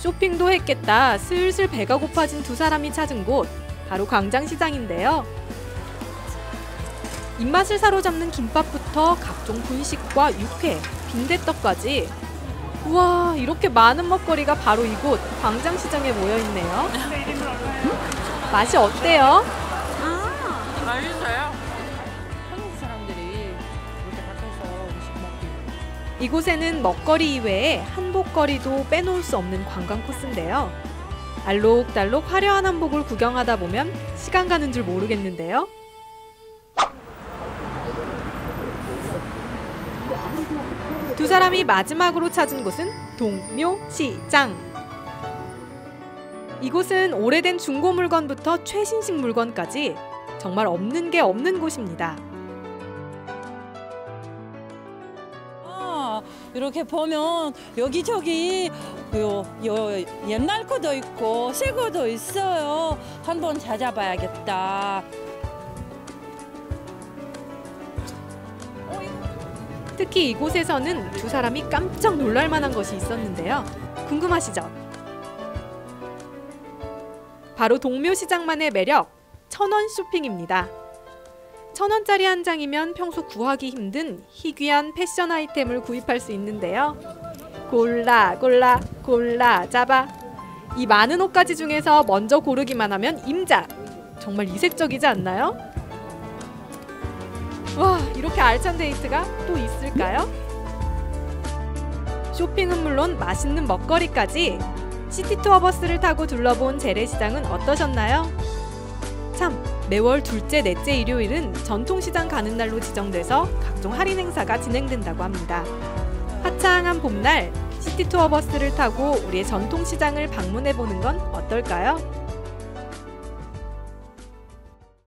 쇼핑도 했겠다 슬슬 배가 고파진 두 사람이 찾은 곳 바로 광장시장인데요. 입맛을 사로잡는 김밥부터 각종 분식과 육회, 빈대떡까지 우와 이렇게 많은 먹거리가 바로 이곳 광장시장에 모여 있네요. 맛이 어때요? 맛있어요. 한국 사람들이 이렇게 밖에서 음식 먹기 이곳에는 먹거리 이외에 한복거리도 빼놓을 수 없는 관광 코스인데요. 알록달록 화려한 한복을 구경하다 보면 시간 가는 줄 모르겠는데요. 두 사람이 마지막으로 찾은 곳은 동묘시장. 이곳은 오래된 중고 물건부터 최신식 물건까지 정말 없는 게 없는 곳입니다. 아, 이렇게 보면 여기저기 요, 요 옛날 거도 있고 새 거도 있어요. 한번 찾아봐야겠다. 특히 이곳에서는 두 사람이 깜짝 놀랄 만한 것이 있었는데요. 궁금하시죠? 바로 동묘시장만의 매력, 천원 쇼핑입니다. 천 원짜리 한 장이면 평소 구하기 힘든 희귀한 패션 아이템을 구입할 수 있는데요. 골라 골라 골라 잡아 이 많은 옷가지 중에서 먼저 고르기만 하면 임자 정말 이색적이지 않나요? 와 이렇게 알찬 데이트가 또 있을까요? 쇼핑은 물론 맛있는 먹거리까지 시티투어 버스를 타고 둘러본 재래시장은 어떠셨나요? 참 매월 둘째 넷째 일요일은 전통시장 가는 날로 지정돼서 각종 할인 행사가 진행된다고 합니다. 화창한 봄날 시티투어 버스를 타고 우리의 전통시장을 방문해 보는 건 어떨까요?